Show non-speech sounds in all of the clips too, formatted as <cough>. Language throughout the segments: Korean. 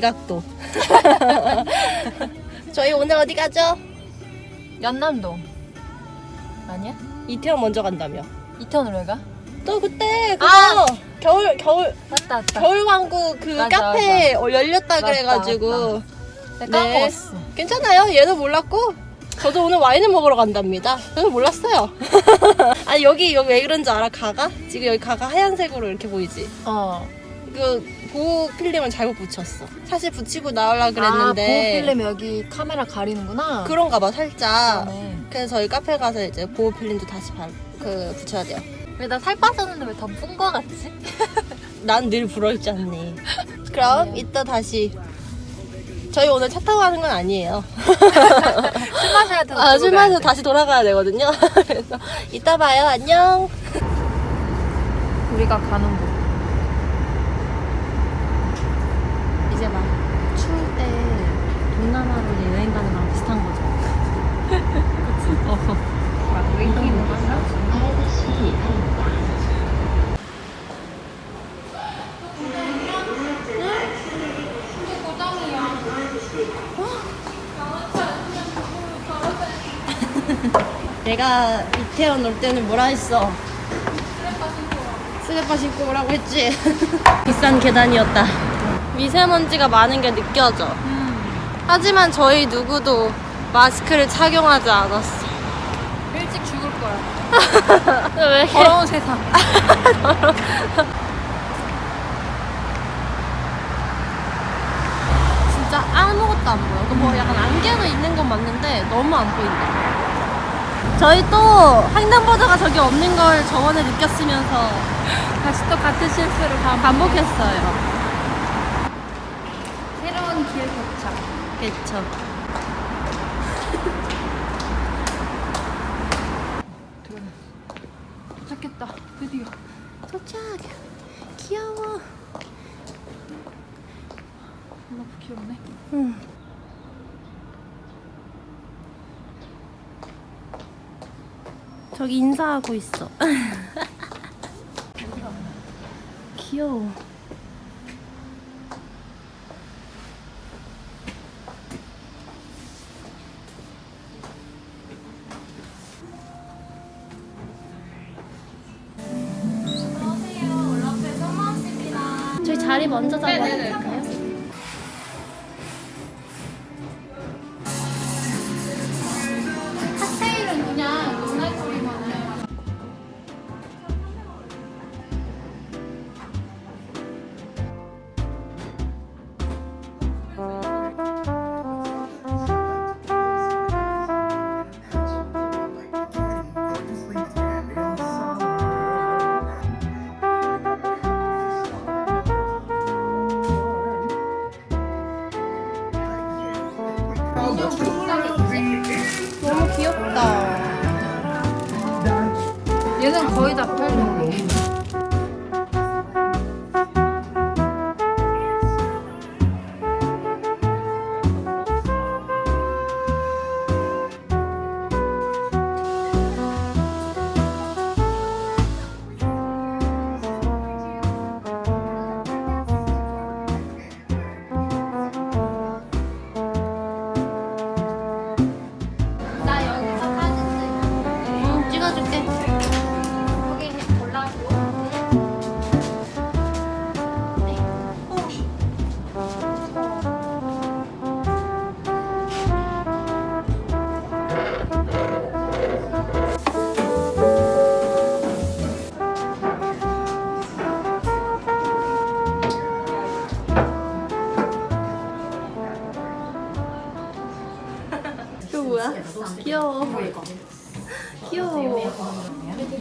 각도 이 각도. 저희 오늘 어디 가죠? 연남동 아니야? 이태원 먼저 간다며. 이태원으로 왜 가? 또 그때 그거 아! 겨울 겨울 맞다 맞다 겨울 왕국 그 맞아, 카페 어, 열렸다 맞다, 그래가지고 내가 네. 까먹었어 괜찮아요. 얘도 몰랐고 저도 오늘 와인을 먹으러 간답니다. 저도 몰랐어요. <laughs> 아니 여기 여기 왜 그런지 알아? 가가? 지금 여기 가가 하얀색으로 이렇게 보이지? 어 그 보호 필름을 잘못 붙였어. 사실 붙이고 나오려 아, 그랬는데 보호필름 여기 카메라 가리는구나 그런가 봐 살짝. 그러네. 그래서 저희 카페 가서 이제 보호 필름도 다시 발, 그 붙여야 돼요. 왜 나 살 빠졌는데 왜더푼거 같지? <laughs> 난 늘 부러있지 않니. <laughs> 그럼 이따 다시. 저희 오늘 차 타고 가는 건 아니에요. <laughs> 술 마셔야 돼서 아, 술 마셔서 돼. 다시 돌아가야 되거든요. 그래서 이따 봐요. 안녕. 우리가 가는 곳 이제 막 추울 때 동남아로 이제 여행 가는 거랑 비슷한 거죠. 그치? 어. 막 웨이팅도 한다? 내가 이태원 올 때는 뭐라 했어? 슬리퍼 신고 오라고 했지. <laughs> 비싼 계단이었다. 미세먼지가 많은 게 느껴져. 하지만 저희 누구도 마스크를 착용하지 않았어. 일찍 죽을 거야 <laughs> 왜? 더러운 세상 <laughs> 진짜 아무것도 안 보여. 그뭐 약간 안개는 있는 건 맞는데 너무 안 보인다. 저희 또 횡단보도가 저기 없는 걸 저번에 느꼈으면서 <laughs> 다시 또 같은 실수를 반- 반복했어요. 새로운 길 도착 그쵸. 도착했다 드디어 도착. 귀여워. 너무 귀엽네 응. 저기 인사하고 있어. <laughs> 귀여워. 자리 먼저 잡아야 될 얘는 거의 다 팔려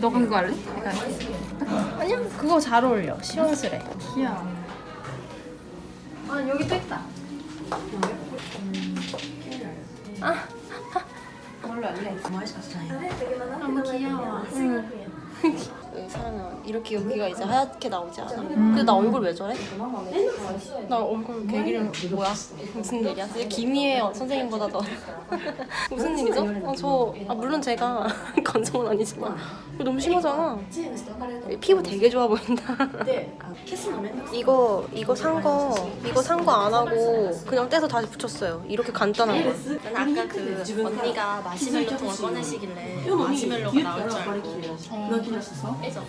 너가 그거 할래? 아니야, 그거 잘 어울려. 시원스레. 귀여워 아 여기 또 있다 아, 너무 귀여워 응. <laughs> <laughs> 사람이 이렇게 여기가 이제 하얗게 나오지 않아? 근데 나 얼굴 왜 저래? 나 얼굴 개기름 뭐야? 무슨 일이야? 진짜 기미해요 선생님보다 더. <laughs> 무슨 일이죠? 어, 저 아, 물론 제가 <laughs> 건성은 아니지만 이거 너무 심하잖아. 피부 되게 좋아 보인다. <laughs> 이거 이거 산 거 이거 산 거 안 하고 그냥 떼서 다시 붙였어요. 이렇게 간단한 거. 나는 아까 그 언니가 마시멜로 통을 꺼내시길래 마시멜로가 나올 줄 알고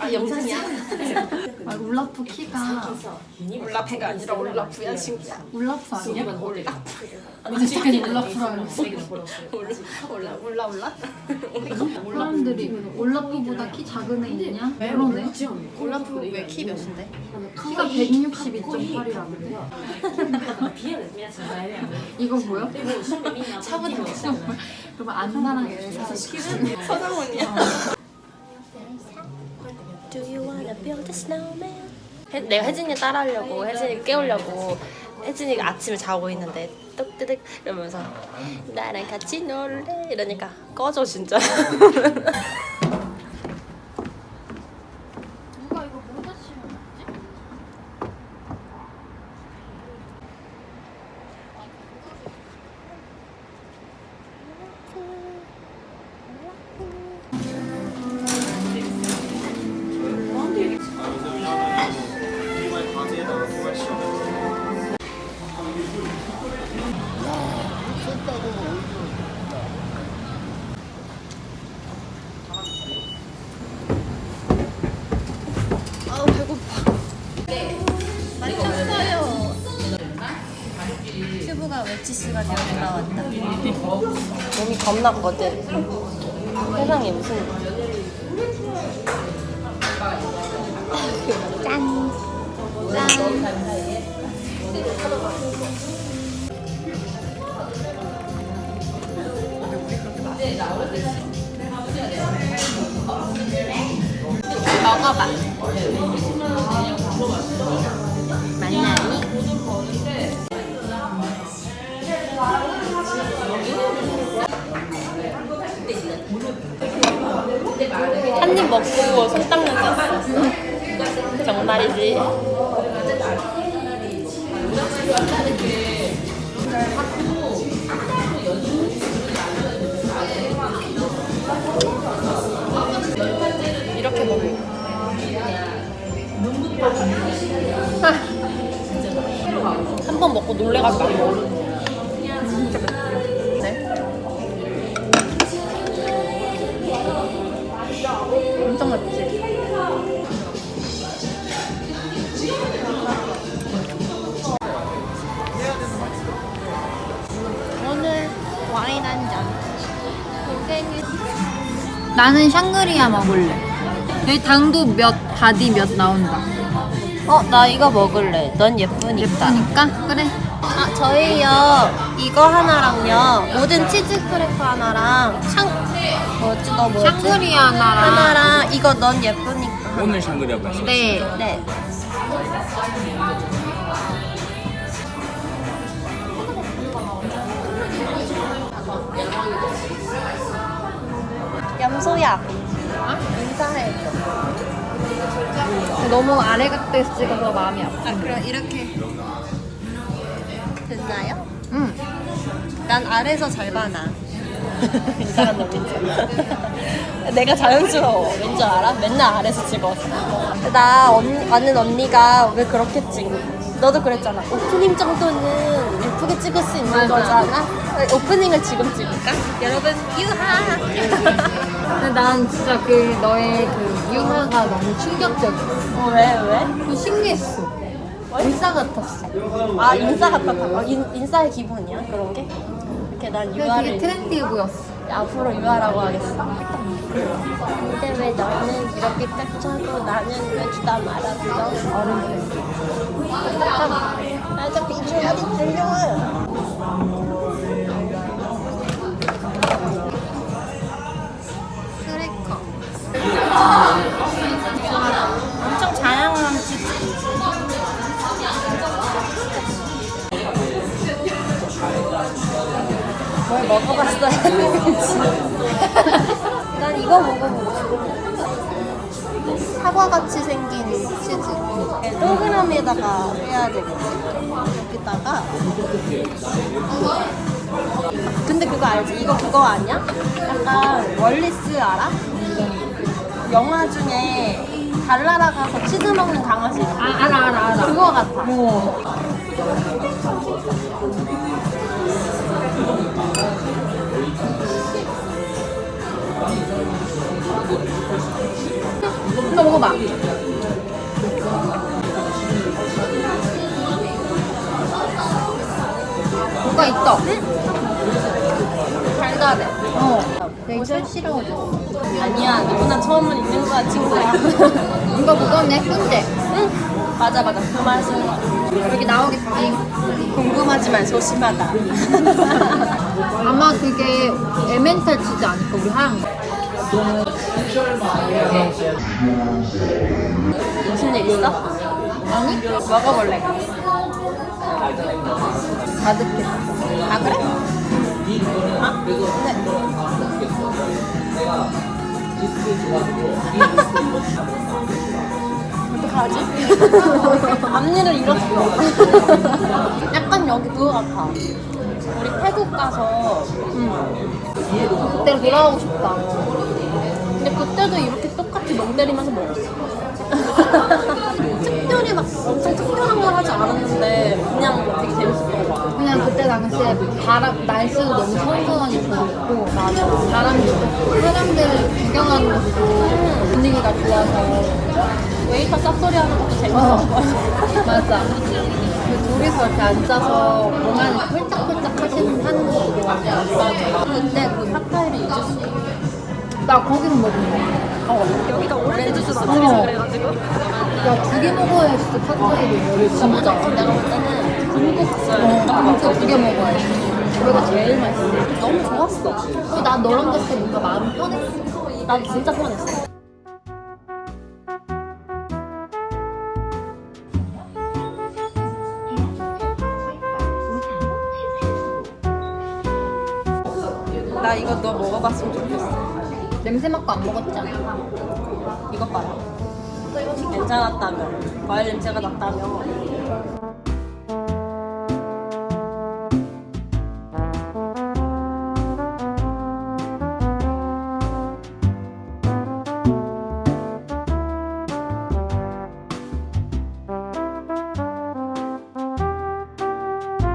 あ영상이야? 아, 울라프 키가. 올라프가 아니라 올라프야 친구야. 울라프 아니야? 올라 어쨌든 울라프라 그랬어. 올라 올라 올라 사람들이 울라프보다 키 작은 애 있냐? 그러네. 올라프 왜 키 몇인데? 키가 162.8이라는데. 이거 보여? 차분 한거 그러면 안나랑 서장훈이야. Do you wanna build a snowman? 해, 내가 혜진이 따라하려고 혜진이 깨우려고 혜진이가 아침에 자고 있는데 똑뜨득 이러면서 나랑 같이 놀래? 이러니까 꺼져 진짜 <laughs> 웨치스가 되어 돌아왔다 몸이 겁났거든 세상에 무슨 짠 짠. 먹어봐. 먹고 손 닦는 거 정말이지. 이렇게 먹어. 한번 먹고 놀래가지고 안 먹어. 나는 샹그리아 먹을래. 여기 당도 몇, 바디 몇 나온다. 어, 나 이거 먹을래. 넌 예쁘니까. 예쁘니까? 그래. 아, 저희요. 이거 하나랑요. 모든 치즈 크래커 하나랑 샹 뭐지? 너 뭐지? 샹그리아 하나랑. 하나랑 이거 넌 예쁘니까. 오늘 샹그리아 맛이 네. 네. 염소야. 인사해줘. 너무 아래 각도에서 찍어서 마음이 아파. 아, 그럼 이렇게. 됐나요? 응. 난 아래서 잘 봐나. 이상한 놈이지. 내가 자연스러워. 왠지 알아? 맨날 아래서 찍어서. 나 언, 아는 언니가 왜 그렇게 찍 너도 그랬잖아. 오프닝 정도는 예쁘게 찍을 수 있는. 거잖아. 오프닝을 지금 찍을까? 여러분, 유하! 근데 난 진짜 그 너의 그 유화가 너무 충격적이었어. 어, 왜, 왜? 그 신기했어. 의사 같았어. 아, 인싸 같았다. 어, 인, 인싸의 기분이야? 그런 게? 이렇게 난 되게 유하를. 트렌디해 보였어. 앞으로 유하라고 하겠어. 근데 왜 너는 이렇게 딱 차고 나는 왜 주다 말아줘? 어른 나도 달려와. 쓰레커. 엄청 다양한 집. 뭘 먹어봤어요? <laughs> 난 이거 먹어보고 싶어. 사과같이 생긴 치즈. 동그라미에다가 해야 되겠지. 여기다가. 근데 그거 알지? 이거 그거 아니야? 약간 월리스 알아? 영화 중에 달나라 가서 치즈 먹는 강아지. 아 알아 알아 알아. 그거 같아. 어. 먹어봐. 뭐가 있어? 달달해. 어. 되게 싫어졌어. 아니야, 누구나 처음은 있는 거야, 친구야. <laughs> 이거 그거네 예쁜데. 응, 맞아, 맞아. 그 맛은 여기 나오겠지. 궁금하지만 소심하다. <laughs> 아마 그게 에멘탈 치즈 아닐까 우리 하얀 거. 무슨 일 있어? 아니? 먹어볼래. 가득했어. 아, 그래? 아, 네. 어떡하지? <laughs> 앞니를 잃었어. <laughs> 약간 여기 그거 같아. 우리 태국 가서 그때로 돌아가고 싶다. 그때도 이렇게 똑같이 멍 때리면서 먹었어. <laughs> 특별히 막 엄청 특별한 걸 하지 않았는데 그냥 되게 재밌었던 거 같아. 그냥 그때 당시에 바람, 날씨도 너무 선선하게 좋았고 맞아. 바람도 좋고 사람들 구경하는 것도 분위기가 좋아서 웨이터 쌉소리 하는 것도 재밌었고. <laughs> 맞아. 그 둘이서 이렇게 앉아서 공안을 홀짝홀짝 하시는 하는 것도 좋았어. 근데 그 핫타이를 잊을 수 없어. 나 거기는 먹은 거. 어, 여기가 오렌지 주스 어. 그래가지고. 야, 두 개 먹어야 진짜 칵테일이 진짜. 내가 볼 때는 중국 갔어야 어, 돼. 진짜 두개 먹어야지. 그거가 제일 맛있어. 너무 좋았어. 어, 난 너랑 갔을 때 뭔가 마음이 편했어. 난 진짜 편했어. 나 이거 너 먹어봤으면 좋겠어. 냄새 맡고 안 먹었잖아. 이것 봐라. 괜찮았다며. 과일 냄새가 났다며.